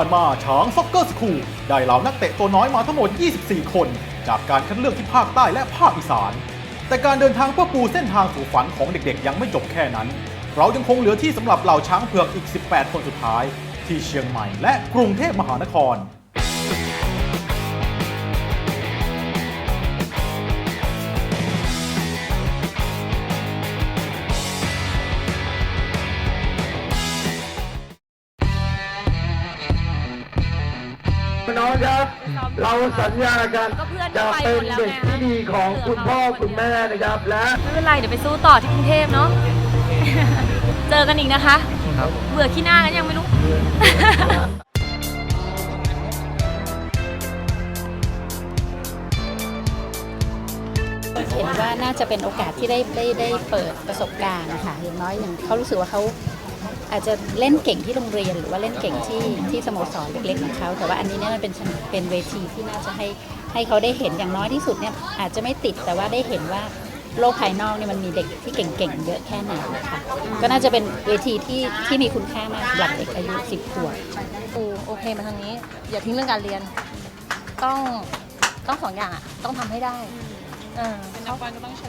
านมาช้างซ็อกเกอร์สคูลได้เหล่านักเตะตัวน้อยมาทั้งหมด 24 คน จากการคัดเลือกที่ภาคใต้และภาคอีสาน แต่การเดินทางเพื่อปูเส้นทางสู่ฝันของเด็กๆ ยังไม่จบแค่นั้น เรายังคงเหลือที่สำหรับเหล่าช้างเผือกอีก 18 คนสุดท้าย ที่เชียงใหม่และกรุงเทพมหานคร น้องครับ เราสัญญากันก็เพื่อนจะไปเป็นหมดแล้วเด็กไงที่ดีของเหลือคุณพ่อเขาคุณแม่นะครับ และไม่เป็นไรเดี๋ยวไปสู้ต่อที่กรุงเทพเนาะเจอกันอีกนะคะเบื่อขี้หน้ากันยังไม่รู้เห็นว่าน่าจะเป็นโอกาสที่ได้ได้ได้เปิดประสบการณ์นะคะอย่างน้อยอย่างเขารู้สึกว่าเขา อาจจะเล่นเก่งที่โรงเรียน หรือว่าเล่นเก่งที่ที่สโมสรเล็กๆของเขาแต่ว่าอันนี้เนี่ยมันเป็นเป็นเวทีที่น่าจะให้ให้เขาได้เห็นอย่างน้อยที่สุดเนี่ยอาจจะไม่ติดแต่ว่าได้เห็นว่าโลกภายนอกเนี่ยมันมีเด็กที่เก่งๆเยอะแค่ไหนนะคะก็น่าจะเป็นเวทีที่ที่มีคุณค่ามากสำหรับเด็กอายุสิบขวบปูโอเคมาทางนี้ อย่าทิ้งเรื่องการเรียน ต้องต้องสองอย่างอะต้องทำให้ได้ เออเขา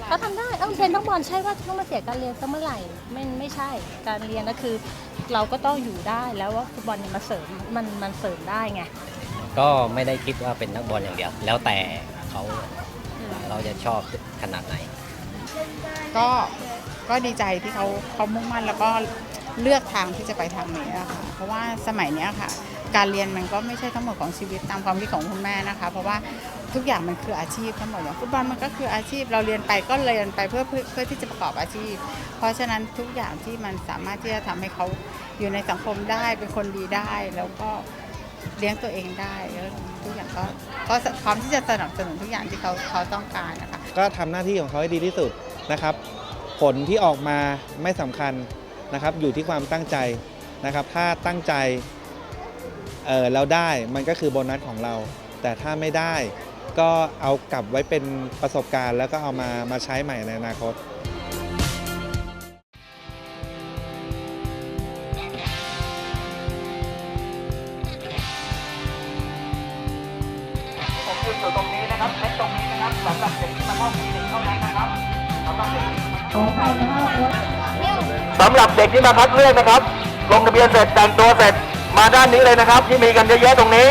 เขาทำได้ต้องเรียนต้องบอลใช่ว่าต้องมาเสียการเรียนซะเมื่อไหร่ไม่ไม่ใช่การเรียนก็คือ เราก็ต้องอยู่ได้แล้วว่าฟุตบอลเนี่ยมาเสริมมันมันเสริมได้ไงก็ไม่ได้คิดว่าเป็นนักบอลอย่างเดียว แล้วแต่เขาเราจะชอบขนาดไหน ก็ก็ดีใจที่เขาเขามุ่งมั่นแล้วก็เลือกทางที่จะไปทางนี้อะค่ะเพราะว่าสมัยเนี้ยค่ะ การเรียนมันก็ไม่ใช่ทั้งหมดของชีวิตตามความคิดของคุณแม่นะคะ เพราะว่า ทุกอย่างมันคืออาชีพทั้งหมดอย่างฟุตบอลมันก็คืออาชีพเราเรียนไปก็เรียนไปเพื่อเพื่อเพื่อที่จะประกอบอาชีพ เพราะฉะนั้นทุกอย่างที่มันสามารถที่จะทำให้เขาอยู่ในสังคมได้เป็นคนดีได้ แล้วก็เลี้ยงตัวเองได้แล้วทุกอย่างก็ก็พร้อมที่จะสนับสนุนทุกอย่างที่เขาเขาต้องการนะคะก็ทำหน้าที่ของเขาให้ดีที่สุดนะครับ ผลที่ออกมาไม่สำคัญนะครับ อยู่ที่ความตั้งใจนะครับ ถ้าตั้งใจเออแล้วได้มันก็คือโบนัสของเรา แต่ถ้าไม่ได้ ก็เอากลับไว้เป็นประสบการณ์ แล้วก็เอามามาใช้ใหม่ในอนาคตสำหรับเด็กที่มาคัดเลือกนะครับ ลงทะเบียนเสร็จแต่งตัวเสร็จมาด้านนี้เลยนะครับ ที่มีกันเยอะๆตรงนี้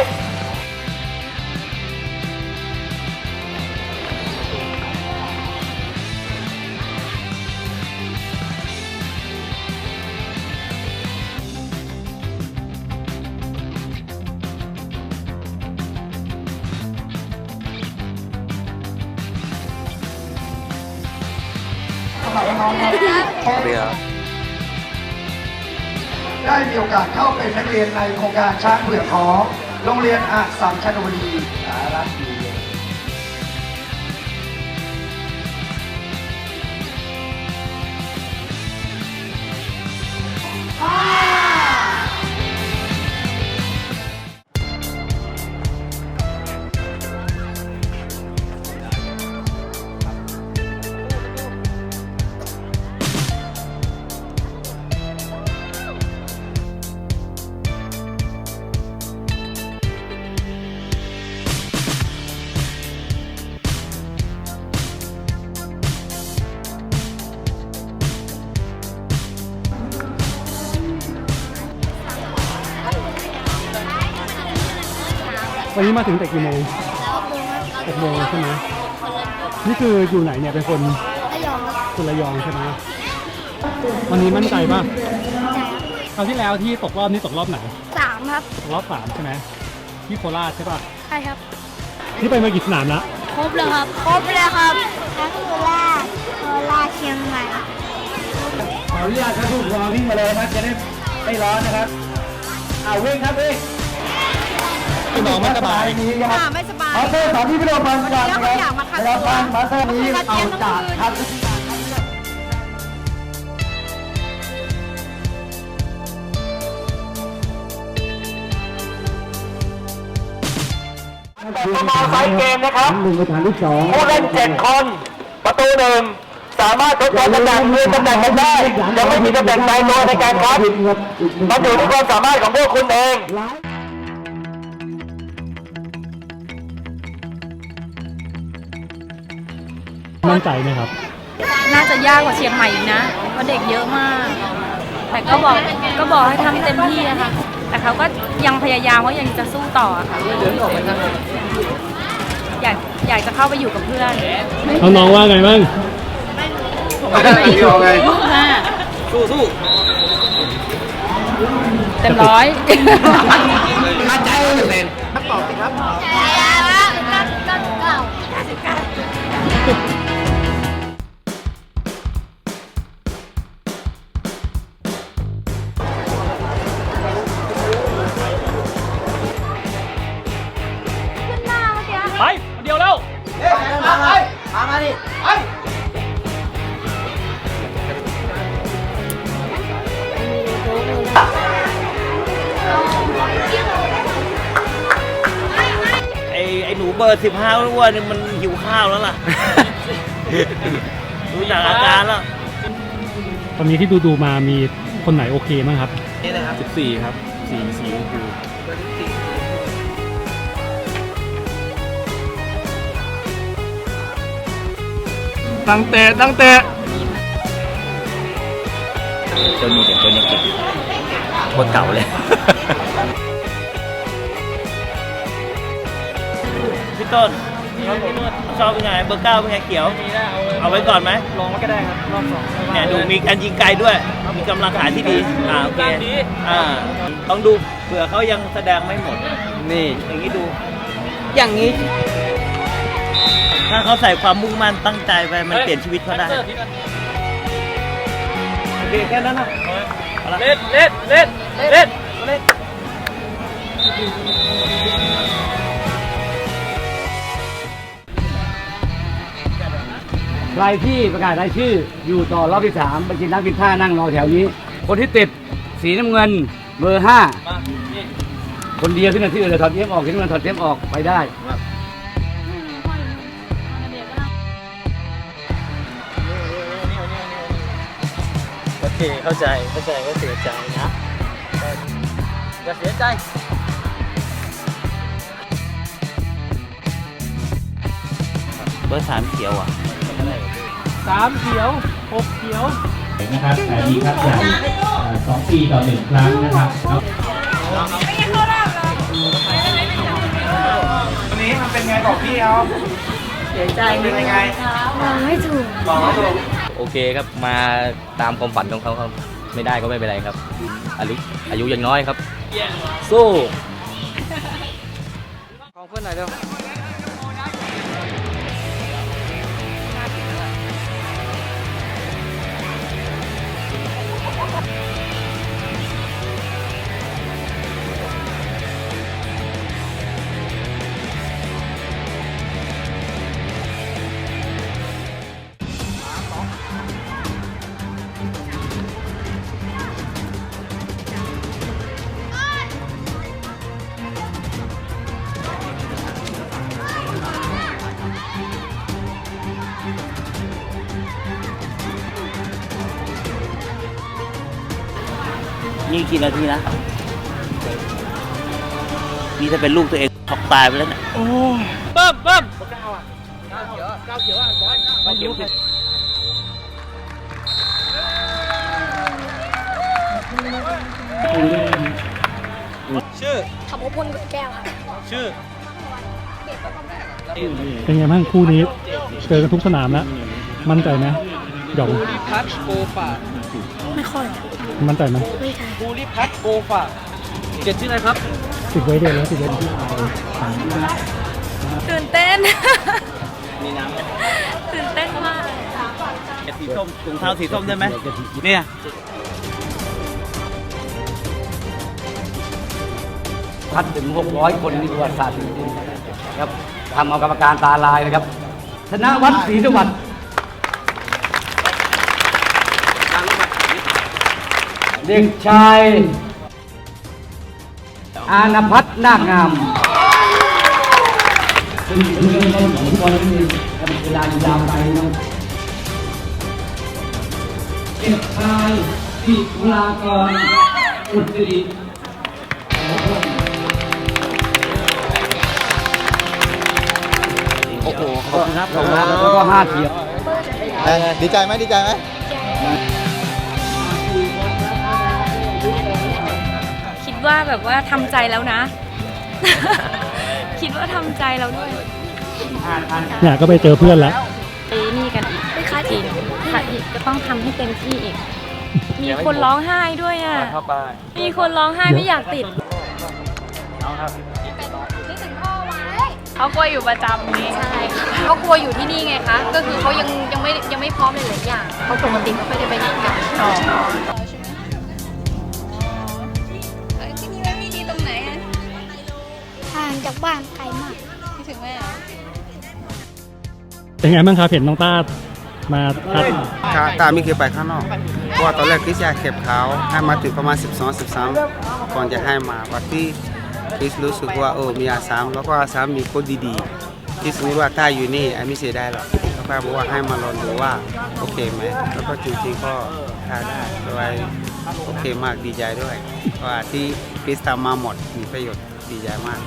ได้มีโอกาสเข้าเป็นนักเรียนในโครงการช้างเผือกของโรงเรียนอาสัมชัญบุรี วันนี้มาถึงแต่กี่โมงหกโมงใช่ไหมนี่คืออยู่ไหนเนี่ยเป็นคนระยองคนระยองใช่ไหมวันนี้มั่นใจป่ะคราวที่แล้วที่ตกรอบนี่ตกรอบไหนสามครับตกรอบสามใช่ไหมที่โคราชใช่ป่ะใช่ครับที่ไปมากี่สนามละครบเลยครับครบเลยครับทั้งโคราชโคราชเชียงใหม่ขออนุญาตครับผู้ปกครองวิ่งมาเลยนะครับจะได้ไม่ร้อนนะครับเอาวิ่งครับวิ่ง คุณน้องไม่สบายนี้ครับค่ะไม่สบายมาสเตอร์สอนที่พี่โดมฟังกันนะควันนี้รับเขาอยากมาคัดแล้วฟังมาสเตอร์นี้คัดเอาเกมทั้งจากคืนคัดสมอลไซส์เกมนะครับหนึ่งประธานที่สองผู้เล่นเจ็ดคน ประตูหนึ่งสามารถทดสอบตำแหน่งเลื่อนตำแหน่งกันได้ยังไม่มีตำแหน่งตายตัวในการคัดมันอยู่ที่ความสามารถของพวกคุณเอง มั่นใจไหมครับ น่าจะยากกว่าเชียงใหม่อีกนะ เพราะเด็กเยอะมาก แต่ก็บอกก็บอกให้ทำเต็มที่อะค่ะแต่เขาก็ยังพยายามว่ายังจะสู้ต่ออะค่ะอยากอยากจะเข้าไปอยู่กับเพื่อนน้องๆว่าไงบ้างสู้สู้เต็มร้อยมาใจ สิบห้าอ้วนๆนี่มันหิวข้าวแล้วล่ะดูจากอาการแล้ว ตอนนี้ที่ดูดูๆมามีคนไหนโอเคบ้างครับ นี่นะครับ14 ครับสีสีคือตั้งเตะตั้งเตะตัวนี้เด็กตัวนี้เก่งโคตรเก่าเลย ต้นชอบเป็นไงเบอร์เก้าเป็นไงเขียวเอาไว้ก่อนไหมลองก็ได้ครับรอบสองเนี่ยดูมีการยิงไกลด้วย มีกำลังขาที่ดีอ่าโอเคอ่าต้องดูเผื่อเขายังแสดงไม่หมด นี่อย่างนี้ดู อย่างนี้ ถ้าเขาใส่ความมุ่งมั่นตั้งใจไปมันเปลี่ยนชีวิตเขาได้โอเคแค่นั้นนะอาละเล่นเล่นเล่นเล่นเล่น ใครที่ประกาศรายชื่ออยู่ต่อรอบที่สามไปกินน้ำกินท่านั่งรอแถวนี้ คนที่ติดสีน้ำเงินเบอร์ห้าคนเดียวขึ้นมาที่อื่นเลยถอดเทปออกสีน้ำเงินถอดเทปออกไปได้โอเคเข้าใจเข้าใจก็เสียใจนะอย่าเสียใจเบอร์สามเขียวอะ สามเขียวหกเขียวนะครับแต่ดีครับใหญ่สองปีต่อหนึ่งครั้งนะครับวันนี้มันเป็นไงบอกพี่เขาเสียใจเป็นยังไงไม่ถูกบอกเขาถูกโอเคครับมาตามความฝันของเขาครับไม่ได้ก็ไม่เป็นไรครับอายุอายุยังน้อยครับสู้ของเพื่อนหน่อยเร็ว กี่นาทีนะ นี่ถ้าเป็นลูกตัวเองช็อกตายไปแล้วเนี่ยเบิ้มเบิ้มชื่อขับรถพลแก้วค่ะชื่อเป็นไงบ้างคู่นี้เจอกันทุกสนามแล้ว มั่นใจไหมหยองพัชโกฝาก ไม่ค่อย มั่นใจไหมไม่ใช่ภูริพัฒน์โกฝากเจ็ดชื่ออะไรครับ ติดไว้เดียวแล้วติดไว้ที่เอาตื่นเต้น มีน้ำไหมตื่นเต้นมากสีส้มถุงเท้าสีส้มได้ไหมเนี่ยพัดถึง 600 คนนี่ประวัติศาสตร์จริงๆครับทำเอากรรมการตาลายนะครับ ธนวัฒน์ศรีสวัสดิ์ เด็กชาย อานพัฒน์นาคงาม ซึ่งเป็นเรื่องต้นของฟุตบอลนี่เป็นเวลายาวไปนะครับเด็กชายพิลากรอุตริโอ้โหขอบคุณครับขอบคุณครับแล้วก็ห้าเทียบดีใจไหมดีใจไหม ว่าแบบว่าทำใจแล้วนะ คิดว่าทำใจแล้วด้วยเนี่ยก็ไปเจอเพื่อนแล้วไปนี่กันอีกไปคัดอีกคัดอีกก็ต้องทำให้เต็มที่อีก มีคนร้องไห้ด้วยอะเข้าไปมีคนร้องไห้ไม่อยากติดเขากลัวอยู่ประจำนี่ใช่ค่ะเขากลัวอยู่ที่นี่ไงคะ ก็คือเขายังยังไม่ยังไม่พร้อมในหลายอย่างเขาปกติเขาไม่ได้ไปไหนกัน จากบ้านไกลมาก คิดถึงแม่อะเป็นไงบ้างครับเห็นน้องต้ามาคัดตาตาไม่เคยไปข้างนอก เพราะว่าตอนแรกคริสอยากเก็บเขาให้มาถึงประมาณ 12 13 ก่อนจะให้มาวันที่คริสรู้สึกว่าเออมีอาสามแล้วก็อาสามมีโค้ดดีๆที่สมมติว่าถ้าอยู่นี่ไอ้ไม่เสียได้หรอกแล้วก็บอกว่าให้มาลองดูว่าโอเคไหมแล้วก็จริงๆก็ถ้าได้ด้วยโอเคมากดีใจด้วยว่าที่คริสทำมาหมดมีประโยชน์ดีใจมาก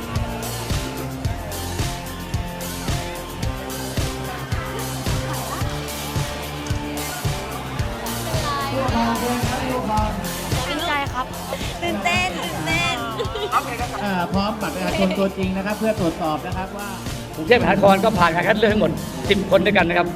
ครับตื่นเต้นตื่นเต้นพร้อมบัตรประชาชนตัวจริงนะครับ เพื่อตรวจสอบนะครับว่า กรุงเทพมหานครก็ผ่านการคัดเลือกทั้งหมด 10 คนด้วยกันนะครับ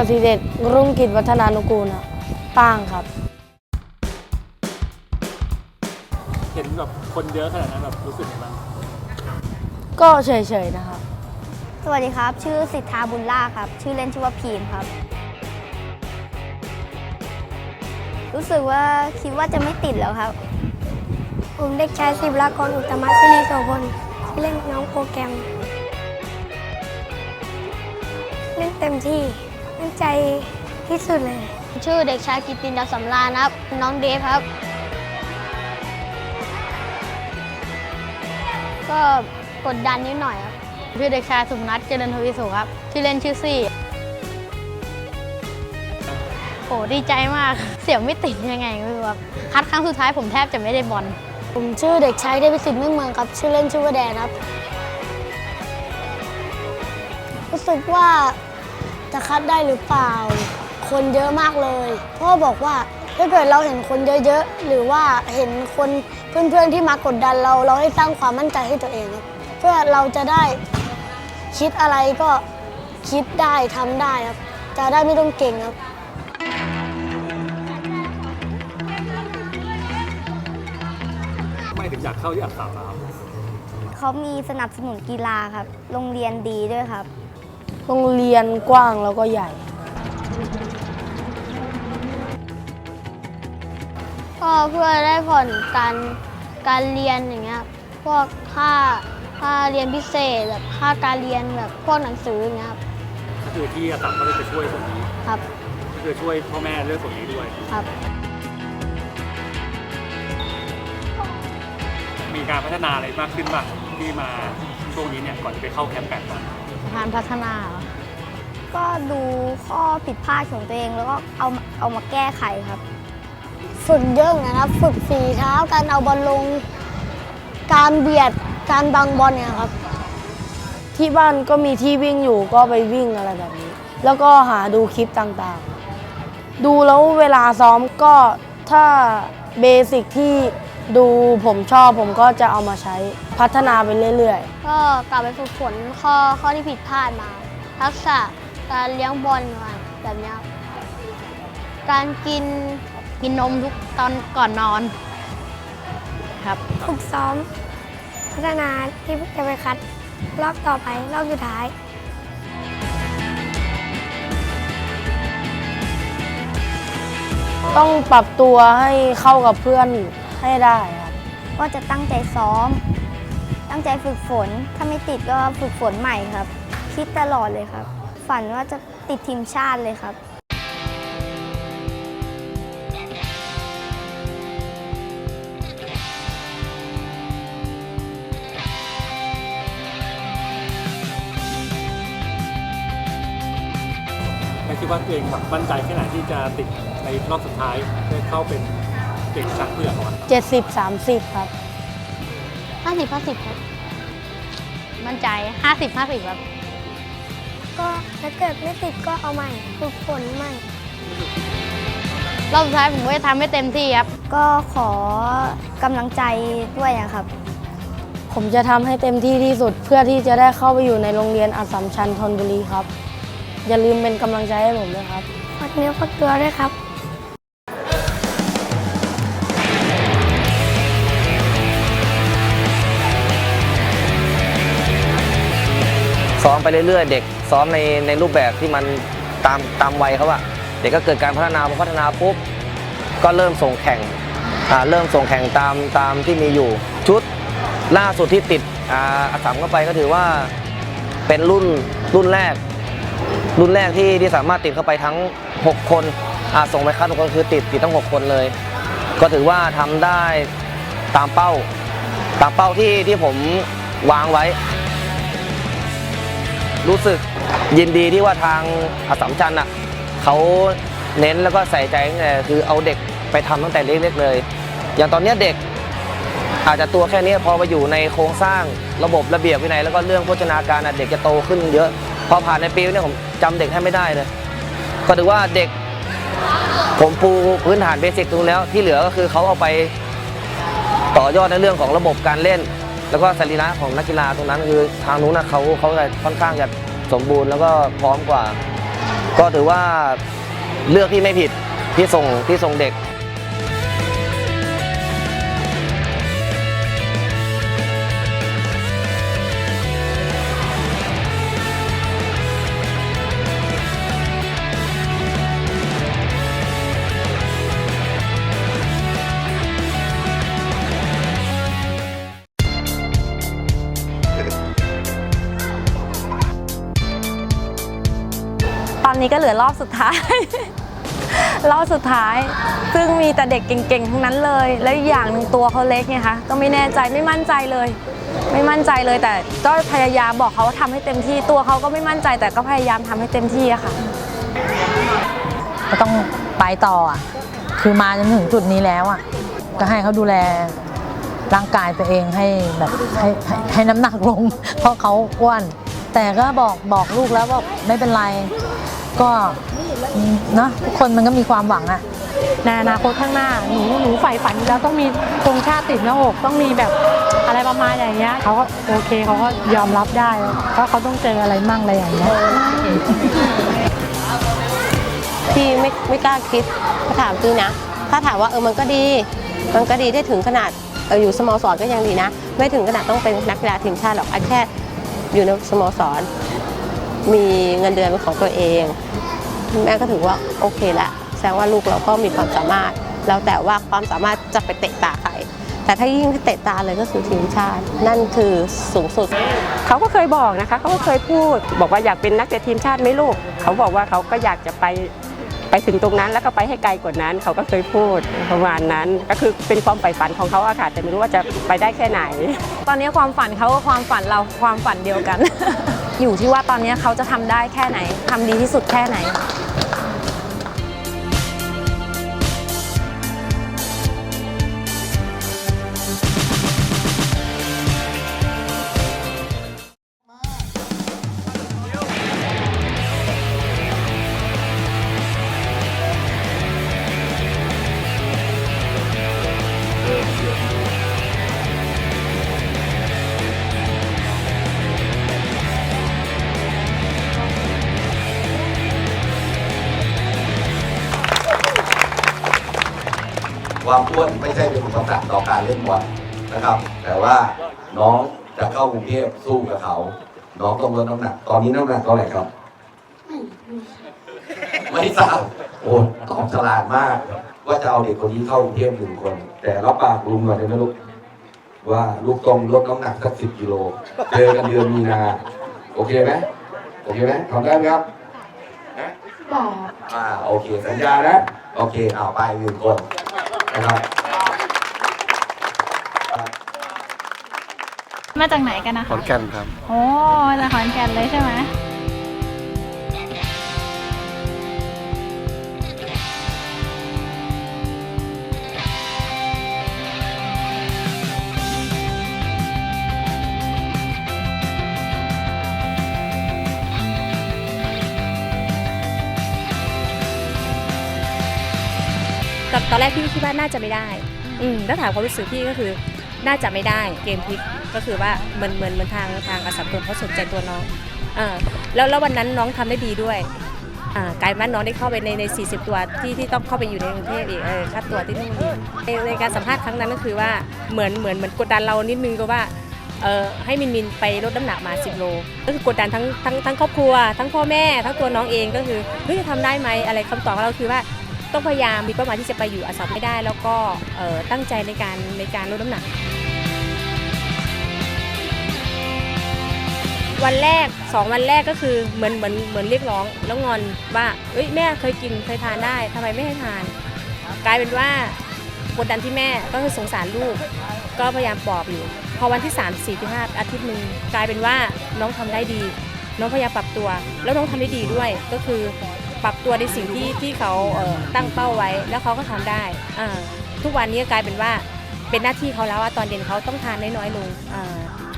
ชื่อกสิเดชรุ่งกิจวัฒนานุกูลครับป้างครับ เห็นแบบคนเยอะขนาดนั้นแบบรู้สึกยังไงบ้างก็เฉยๆนะครับ สวัสดีครับ ชื่อสิทธาบุญล่าครับ ชื่อเล่นชื่อว่าพีมครับ รู้สึกว่าคิดว่าจะไม่ติดแล้วครับ ผมเด็กชายสิบลากรอุตตมะศิริโสพลชื่อเล่นน้องโปรแกรม เล่นเต็มที่ ตั้งใจที่สุดเลย ชื่อเด็กชายกิตตินดาวสำราญครับ น้องเดฟครับ ก็กดดันนิดหน่อยครับ ชื่อเด็กชายสุพนัทเจริญทวีสุขครับ ชื่อเล่นชื่อซี่โหดีใจมาก เสียงไม่ติดยังไงไม่รู้ครับ คัดครั้งสุดท้ายผมแทบจะไม่ได้บอล ผมชื่อเด็กชายเดวิสิทธิ์เมืองเมืองครับ ชื่อเล่นชื่อว่าแดนครับ รู้สึกว่า จะคัดได้หรือเปล่า คนเยอะมากเลยพ่อบอกว่าถ้าเกิดเราเห็นคนเยอะๆ หรือว่าเห็นคนเพื่อนๆที่มากดดันเราเราให้สร้างความมั่นใจให้ตัวเองครับเพื่อเราจะได้คิดอะไรก็คิดได้ทำได้ครับ จะได้ไม่ต้องเก่งครับไม่ถึงอยากเข้าที่อักษรามเขามีสนับสนุนกีฬาครับ โรงเรียนดีด้วยครับ โรงเรียนกว้างแล้วก็ใหญ่ ก็เพื่อได้ผ่อนการการเรียนอย่างเงี้ยพวกค่าค่าเรียนพิเศษแบบค่าการเรียนแบบพวกหนังสืออย่างเงี้ยครับก็คือที่อักษรก็จะช่วยส่วนนี้ครับก็คือช่วยพ่อแม่เรื่องส่วนนี้ด้วย ครับ มีการพัฒนาอะไรมากขึ้นบ้างที่มาช่วงนี้เนี่ยก่อนจะไปเข้าแคมป์แปดวัน การพัฒนา ก็ดูข้อผิดพลาดของตัวเองแล้วก็เอามาเอามาแก้ไขครับ ฝึกเยอะนะครับ ฝึกฝีเท้าการเอาบอลลง การเบียดการบังบอลเนี่ยครับ ที่บ้านก็มีที่วิ่งอยู่ก็ไปวิ่งอะไรแบบนี้ แล้วก็หาดูคลิปต่างๆ ดูแล้วเวลาซ้อมก็ถ้าเบสิกที่ ดูผมชอบผมก็จะเอามาใช้พัฒนาไปเรื่อยก็กลับไปฝึกฝนข้อข้อที่ผิดพลาดมา ทักษะการเลี้ยงบอลมาแบบเนี้ยครับการกินกินนมทุกตอนก่อนนอน ครับ ฝึกซ้อม พัฒนาที่จะไปคัด รอบต่อไป รอบสุดท้าย ต้องปรับตัวให้เข้ากับเพื่อน ให้ได้ครับก็จะตั้งใจซ้อม ตั้งใจฝึกฝน ถ้าไม่ติดก็ฝึกฝนใหม่ครับ คิดตลอดเลยครับ ฝันว่าจะติดทีมชาติเลยครับไม่คิดว่าตัวเองแบบมั่นใจแค่ไหนที่จะติดในรอบสุดท้ายเพื่อเข้าเป็น เด็กช้างเผือกวะ70 30 ครับ50 50ครับ มั่นใจ50 50ครับ ก็ถ้าเกิดไม่ติดก็เอาใหม่ฝึกฝนใหม่ รอบสุดท้ายผมก็จะทำให้เต็มที่ครับ ก็ขอกำลังใจด้วยอะครับ ผมจะทำให้เต็มที่ที่สุดเพื่อที่จะได้เข้าไปอยู่ในโรงเรียนอัสสัมชัญธนบุรีครับ อย่าลืมเป็นกำลังใจให้ผมด้วยครับฝากเนื้อฝากตัวด้วยครับ ซ้อมไปเรื่อยๆ เด็กซ้อมในในรูปแบบที่มันตามตามวัยเขาอะเด็กก็เกิดการพัฒนาพอพัฒนาปุ๊บก็เริ่มส่งแข่งอ่าเริ่มส่งแข่งตามตามที่มีอยู่ ชุดล่าสุดที่ติดอาอาสามเข้าไปก็ถือว่าเป็นรุ่นรุ่นแรก รุ่นแรกที่ที่สามารถติดเข้าไปทั้ง 6 คนอาส่งไปคัดทุกคนคือติดติดทั้ง 6 คนเลย ก็ถือว่าทำได้ตามเป้า ตามเป้าที่ที่ผมวางไว้ รู้สึกยินดีที่ว่าทางอสสัมชัญอะเขาเน้นแล้วก็ใส่ใจตั้งแต่คือเอาเด็กไปทำตั้งแต่เล็กๆเลย อย่างตอนนี้เด็กอาจจะตัวแค่นี้พอมาอยู่ในโครงสร้างระบบระเบียบวินัยแล้วก็เรื่องโภชนาการอะเด็กจะโตขึ้นเยอะ พอผ่านในปีนี้ผมจำเด็กแทบไม่ได้เลย ก็ถือว่าเด็กผมปูพื้นฐานเบสิกตรงแล้วที่เหลือก็คือเขาเอาไปต่อยอดในเรื่องของระบบการเล่น แล้วก็สรีระของนักกีฬาตรงนั้นคือทางนู้นนะเขาเขาจะค่อนข้างจะสมบูรณ์แล้วก็พร้อมกว่า ก็ถือว่าเลือกที่ไม่ผิดที่ส่งที่ส่งเด็ก นี้ก็เหลือรอบสุดท้าย รอบสุดท้าย ซึ่งมีแต่เด็กเก่งๆ ทั้งนั้นเลย แล้วอย่างหนึ่งตัวเขาเล็กไงคะ ก็ไม่แน่ใจไม่มั่นใจเลย ไม่มั่นใจเลย แต่ก็พยายามบอกเขาว่าทำให้เต็มที่ ตัวเขาก็ไม่มั่นใจ แต่ก็พยายามทำให้เต็มที่อะค่ะ ก็ต้องไปต่ออะ คือมาจนถึงจุดนี้แล้วอะ ก็ให้เขาดูแลร่างกายตัวเองให้แบบให้ให้ให้น้ำหนักลง เพราะเขาอ้วน แต่ก็บอกบอกลูกแล้วบอกไม่เป็นไร ก็เนอะทุกคนมันก็มีความหวังอะในอนาคตข้างหน้าหนูหนูใฝ่ฝันแล้วต้องมีธงชาติติดหน้าอกต้องมีแบบอะไรประมาณอย่างเงี้ยเขาก็โอเคเขาก็ยอมรับได้เพราะเขาต้องเจออะไรมั่งอะไรอย่างเงี้ยพี่ไม่ไม่กล้าคิดถ้าถามพี่นะ ถ้าถามว่าเออมันก็ดี มันก็ดีได้ถึงขนาดเอออยู่สโมสรก็ยังดีนะ ไม่ถึงขนาดต้องเป็นนักกีฬาทีมชาติหรอกอแค่อยู่ในสโมสร มีเงินเดือนเป็นของตัวเอง แม่ก็ถือว่าโอเคละแสดงว่าลูกเราก็มีความสามารถ แล้วแต่ว่าความสามารถจะไปเตะตาใครแต่ถ้ายิ่งเตะตาเลยก็คือทีมชาติ นั่นคือสูงสุด เขาก็เคยบอกนะคะเขาก็เคยพูด บอกว่าอยากเป็นนักเตะทีมชาติไหมลูก เขาบอกว่าเขาก็อยากจะไปไปถึงตรงนั้นแล้วก็ไปให้ไกลกว่านั้น เขาก็เคยพูดประมาณนั้น ก็คือเป็นความใฝ่ฝันของเขาอะค่ะแต่ไม่รู้ว่าจะไปได้แค่ไหน ตอนนี้ความฝันเขากับความฝันเราความฝันเดียวกัน อยู่ที่ว่าตอนนี้เขาจะทำได้แค่ไหนทำดีที่สุดแค่ไหน ความอ้วนไม่ใช่เป็นอุปสรรคต่อการเล่นบอลนะครับ แต่ว่าน้องจะเข้ากรุงเทพสู้กับเขา น้องต้องลดน้ำหนัก ตอนนี้น้ำหนักเท่าไหร่ครับ ไม่ทราบโอ้ตอบฉลาดมาก ว่าจะเอาเด็กคนนี้เข้ากรุงเทพหนึ่งคน แต่รับปากลุงหน่อยได้ไหมลูกว่าลูกต้องลดน้ำหนักสักสิบกิโลเจอกันเดือนมีนา โอเคไหมโอเคไหมทำได้ไหมครับอ่าโอเคสัญญานะ โอเคเอาไปหนึ่งคน นะครับมาจากไหนกันนะขอนแก่นครับ โอ้มาจากขอนแก่นเลยใช่ไหม ตอนตอนแรกพี่คิดว่าน่าจะไม่ได้ อืมถ้าถามความรู้สึกพี่ก็คือน่าจะไม่ได้เกมพลิกก็คือว่าเหมือนเหมือนเหมือนทางทางอสสัมทนเขาสนใจตัวน้องอ่าแล้วแล้ววันนั้นน้องทำได้ดีด้วยอ่ากลายเป็นน้องได้เข้าไปในใน 40 ตัวที่ที่ต้องเข้าไปอยู่ในกรุงเทพอีกเออค่าตัวที่นู่นอีกในในการสัมภาษณ์ครั้งนั้นก็คือว่าเหมือนเหมือนเหมือนกดดันเรานิดนึงก็ว่าเออให้มินมินไปลดน้ำหนักมา 10 โล ก็คือกดดันทั้งทั้งทั้งครอบครัว ทั้งพ่อแม่ทั้งตัวน้องเองก็คือเฮ้ยจะทำได้ไหมอะไรคำตอบของเราคือว่า ต้องพยายามมีเป้าหมายที่จะไปอยู่อาสามให้ได้ แล้วก็ตั้งใจในการในการลดน้ำหนัก วันแรกสองวันแรกก็คือเหมือนเหมือนเหมือนเรียกร้องแล้วงอนว่าเอ้ยแม่เคยกินเคยทานได้ทำไมไม่ให้ทาน กลายเป็นว่ากดดันที่แม่ก็คือสงสารลูก ก็พยายามปลอบอยู่ พอวันที่ 3 4ที่5อาทิตย์หนึ่งกลายเป็นว่าน้องทำได้ดี น้องพยายามปรับตัว แล้วน้องทำได้ดีด้วยก็คือ ปรับตัวในสิ่งที่ที่เขาเตั้งเป้าไว้ แล้วเขาก็ทำได้ทุกวันนี้กลายเป็นว่าเป็นหน้าที่เขาแล้วว่าตอนเย็นเขาต้องทานน้อยๆลง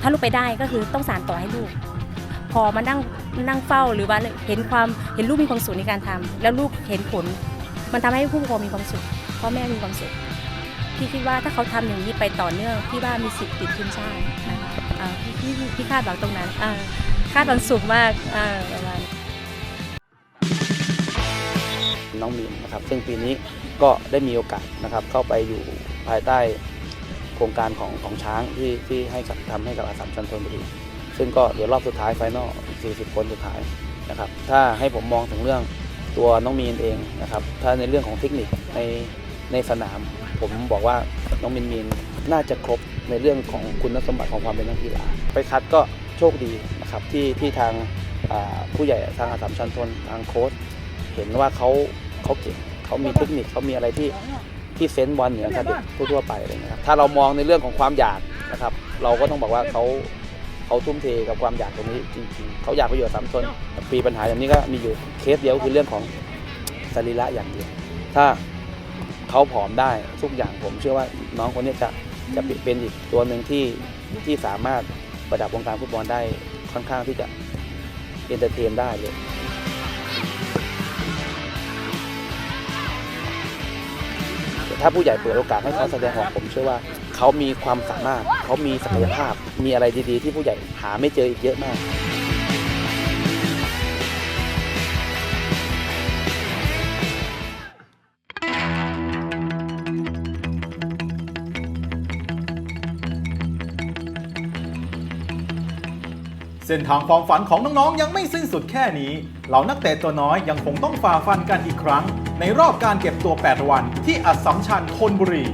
ถ้าลูกไปได้ก็คือต้องสานต่อให้ลูก พอมานั่งนั่งเฝ้าหรือว่าเห็นความเห็นลูกมีความสุขในการทำแล้วลูกเห็นผล มันทำให้ผู้ปกครองมีความสุขพ่อแม่มีความสุขพี่คิดว่าถ้าเขาทำอย่างนี้ไปต่อเนื่องพี่ว่ามีสิทธิ์ติดทีมชาตินะคะพี่พี่คาดหวังตรงนั้นคาดหวังสูงมากอ่าประมาณ น้องมีนนะครับ ซึ่งปีนี้ก็ได้มีโอกาสนะครับเข้าไปอยู่ภายใต้โครงการของของช้างที่ที่ให้กับทำให้กับอาสามชันทนบุรีซึ่งก็เดี๋ยวรอบสุดท้ายไฟนอล40 คนสุดท้ายนะครับ ถ้าให้ผมมองถึงเรื่องตัวน้องมีนเองนะครับ ถ้าในเรื่องของเทคนิคในในสนาม ผมบอกว่าน้องมีนมีนน่าจะครบในเรื่องของคุณสมบัติของความเป็นนักกีฬาไปคัดก็โชคดีนะครับที่ที่ทางผู้ใหญ่ทางอาสามชันทนทางโค้ชเห็นว่าเขา เขาเก่งเขามีเทคนิคเขามีอะไรที่ที่เซนส์บอลเหนือกับเด็กทั่วๆไปอะไรเงี้ยครับถ้าเรามองในเรื่องของความอยากนะครับ เราก็ต้องบอกว่าเขาเขาทุ่มเทกับความอยากตรงนี้จริงๆ เขาอยากปอยู่กับสามชนปีปัญหาอย่างนี้ก็มีอยู่เคสเดียวคือเรื่องของสรีระอย่างเดียว ถ้าเขาผอมได้ทุกอย่างผมเชื่อว่าน้องคนนี้จะจะเป็นอีกตัวหนึ่งที่ที่สามารถประดับวงการฟุตบอลได้ค่อนข้างที่จะเอนเตอร์เทนได้เลย ถ้าผู้ใหญ่เปิดโอกาสให้เขาแสดงออกผมเชื่อว่าเขามีความสามารถเขามีศักยภาพ มีอะไรดีๆ ที่ผู้ใหญ่หาไม่เจออีกเยอะมาก ส้นทางความฝันของน้องๆ ยังไม่สิ้นสุดแค่นี้ เหล่านักเตะตัวน้อยยังคงต้องฝ่าฟันกันอีกครั้ง ในรอบการเก็บตัว 8 วันที่อัสสัมชัญธนบุรี